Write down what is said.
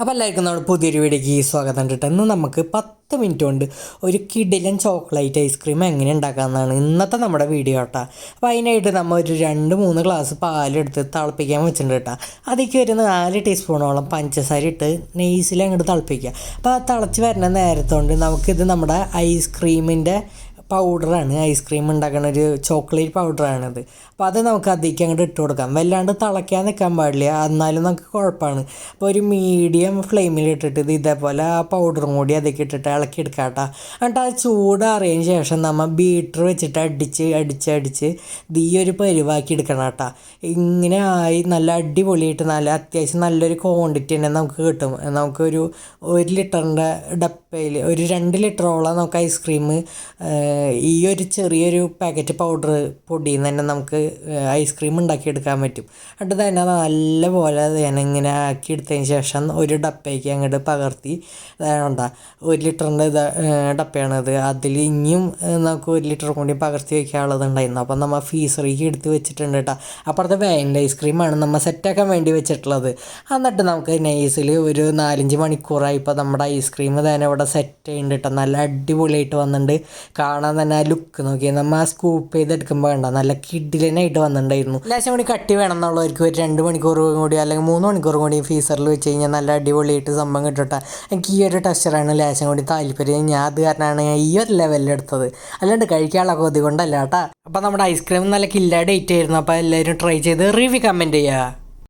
അപ്പോൾ എല്ലാവർക്കും നമ്മുടെ പുതിയൊരു വീഡിയോക്ക് സ്വാഗതം കേട്ടോ ഇന്ന് നമുക്ക് പത്ത് മിനിറ്റ് കൊണ്ട് ഒരു കിടിലൻ ചോക്ലേറ്റ് ഐസ്ക്രീം എങ്ങനെ ഉണ്ടാക്കാമെന്നാണ് ഇന്നത്തെ നമ്മുടെ വീഡിയോ കേട്ടോ. അപ്പോൾ അതിനായിട്ട് നമ്മൾ ഒരു രണ്ട് മൂന്ന് ഗ്ലാസ് പാലെടുത്ത് തിളപ്പിക്കാൻ വെച്ചിട്ടുണ്ട് കേട്ടോ. അതിലേക്ക് ഒരു നാല് ടീസ്പൂണോളം പഞ്ചസാര ഇട്ട് നെയ്സിൽ അങ്ങോട്ട് തിളപ്പിക്കുക. അപ്പോൾ ആ തിളച്ച് വരുന്ന നേരത്തോണ്ട് നമുക്കിത് നമ്മുടെ ഐസ്ക്രീമിന്റെ പൗഡറാണ് ഐസ്ക്രീം ഉണ്ടാക്കുന്ന ഒരു ചോക്ലേറ്റ് പൗഡറാണത് അപ്പോൾ അത് നമുക്ക് അധികം അങ്ങോട്ട് ഇട്ട് കൊടുക്കാം. വല്ലാണ്ട് തിളയ്ക്കാൻ നിൽക്കാൻ പാടില്ല. എന്നാലും നമുക്ക് കുഴപ്പമാണ്. അപ്പോൾ ഒരു മീഡിയം ഫ്ലെയിമിൽ ഇട്ടിട്ട് ഇത് ഇതേപോലെ ആ പൗഡറും കൂടി അതിലേക്ക് ഇട്ടിട്ട് ഇളക്കി എടുക്കാം കേട്ടോ. എന്നിട്ട് ആ ചൂടാറിയതിന് ശേഷം നമ്മൾ ബീറ്റർ വെച്ചിട്ട് അടിച്ച് അടിച്ച് അടിച്ച് ദീ ഒരു പരിവാക്കി എടുക്കണം കേട്ടോ. ഇങ്ങനെ ആയി നല്ല അടിപൊളിയായിട്ട് നല്ല അത്യാവശ്യം നല്ലൊരു ക്വാണ്ടിറ്റി തന്നെ നമുക്ക് കിട്ടും. നമുക്കൊരു ഒരു ലിറ്ററിന്റെ ഡപ്പയിൽ ഒരു രണ്ട് ലിറ്ററോളം നമുക്ക് ഐസ്ക്രീം ഈ ഒരു ചെറിയൊരു പാക്കറ്റ് പൗഡർ പൊടിയിൽ നിന്ന് തന്നെ നമുക്ക് ഐസ്ക്രീം ഉണ്ടാക്കിയെടുക്കാൻ പറ്റും. എന്നിട്ട് തന്നെ തന്നെ ഇങ്ങനെ ആക്കി എടുത്തതിന് ശേഷം ഒരു ഡപ്പയ്ക്ക് അങ്ങോട്ട് പകർത്തി. വേണ്ട ഒരു ലിറ്ററിന്റെ ഇത് ഡപ്പയാണത് അതിൽ ഇനിയും നമുക്ക് ഒരു ലിറ്റർ കൂടി പകർത്തി വയ്ക്കാനുള്ളത് ഉണ്ടായിരുന്നു. അപ്പം നമ്മൾ ഫീസറിക്ക് എടുത്ത് വെച്ചിട്ടുണ്ട് കേട്ടോ. അപ്പുറത്തെ വാനില ഐസ്ക്രീമാണ് നമ്മൾ സെറ്റാക്കാൻ വേണ്ടി വെച്ചിട്ടുള്ളത്. എന്നിട്ട് നമുക്ക് നൈസിൽ ഒരു നാലഞ്ച് മണിക്കൂറായി ഇപ്പോൾ നമ്മുടെ ഐസ്ക്രീം തന്നെ ഇവിടെ സെറ്റ് ചെയ്യുന്നുണ്ട് കേട്ടോ. നല്ല അടിപൊളിയായിട്ട് വന്നിട്ടുണ്ട്. കാണാൻ തന്നെ ആ ലുക്ക് നോക്കി നമ്മൾ ആ സ്കൂപ്പ് ചെയ്തെടുക്കുമ്പോൾ വേണ്ട നല്ല കിഡിലനായിട്ട് വന്നിട്ടുണ്ടായിരുന്നു. ലേശം കൂടി കട്ടി വേണം എന്നുള്ളവർക്ക് ഒരു രണ്ട് മണിക്കൂർ കൂടി അല്ലെങ്കിൽ മൂന്ന് മണിക്കൂർ കൂടി ഫീസറിൽ വെച്ച് കഴിഞ്ഞാൽ നല്ല അടിപൊളിയായിട്ട് സംഭവം കിട്ടട്ടെ എനിക്ക് ഈ ഒരു ടെക്സ്ചറാണ് ലേശം കൂടി താല്പര്യം. ഞാൻ അത് കാരണമാണ് ഞാൻ ഈ ഒരു ലെവലിൽ എടുത്തത്. അല്ലാണ്ട് കഴിക്കാനുള്ള കൊതി കൊണ്ടല്ല കേട്ടാ അപ്പം നമ്മുടെ ഐസ്ക്രീം നല്ല കില്ല ഡേറ്റ് ആയിരുന്നു. അപ്പോൾ എല്ലാവരും ട്രൈ ചെയ്ത് റിവ്യൂ കമന്റ് ചെയ്യുക